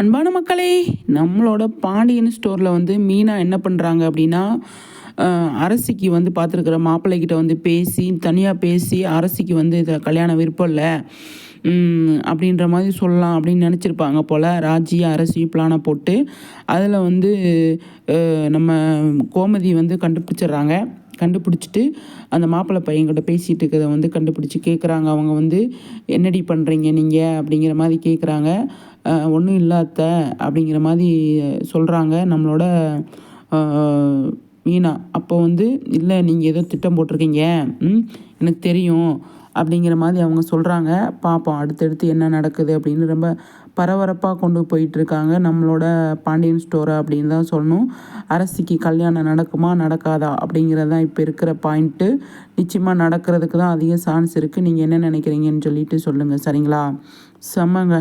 அன்பான மக்களே நம்மளோட பாண்டியன் ஸ்டோரில் வந்து மீனா என்ன பண்ணுறாங்க அப்படின்னா அரசிக்கு வந்து பார்த்துருக்குற மாப்பிள்ளைகிட்ட வந்து பேசி தனியாக பேசி அரசிக்கு வந்து இதில் கல்யாணம் விருப்பம் இல்லை. அப்படின்ற மாதிரி சொல்லலாம் அப்படின்னு நினச்சிருப்பாங்க போல். ராஜி அரசியும் பிளானை போட்டு அதில் வந்து நம்ம கோமதி வந்து கண்டுபிடிச்சிடுறாங்க. கண்டுபிடிச்சிட்டு அந்த மாப்பிள்ளை பையன்கிட்ட பேசிகிட்டு இருக்கிறத வந்து கண்டுபிடிச்சி கேட்குறாங்க அவங்க வந்து என்னடி பண்ணுறீங்க நீங்கள் அப்படிங்கிற மாதிரி கேட்குறாங்க ஒன்றும் இல்லாத்த அப்படிங்கிற மாதிரி சொல்கிறாங்க நம்மளோட மீனா அப்போ வந்து இல்லை நீங்கள் ஏதோ திட்டம் போட்டிருக்கீங்க. ம் எனக்கு தெரியும். அப்படிங்கிற மாதிரி அவங்க சொல்கிறாங்க பார்ப்போம் அடுத்தடுத்து என்ன நடக்குது அப்படின்னு ரொம்ப பரபரப்பாக கொண்டு போயிட்டுருக்காங்க. நம்மளோட பாண்டியன் ஸ்டோரை அப்படின்னு தான் சொல்லணும். அரசிக்கு கல்யாணம் நடக்குமா நடக்காதா அப்படிங்கிறது தான் இப்போ இருக்கிற பாயிண்ட்டு. நிச்சயமாக நடக்கிறதுக்கு தான் அதிக சான்ஸ் இருக்குது நீங்கள் என்ன நினைக்கிறீங்கன்னு சொல்லிட்டு சொல்லுங்கள் சரிங்களா? செம்மங்க.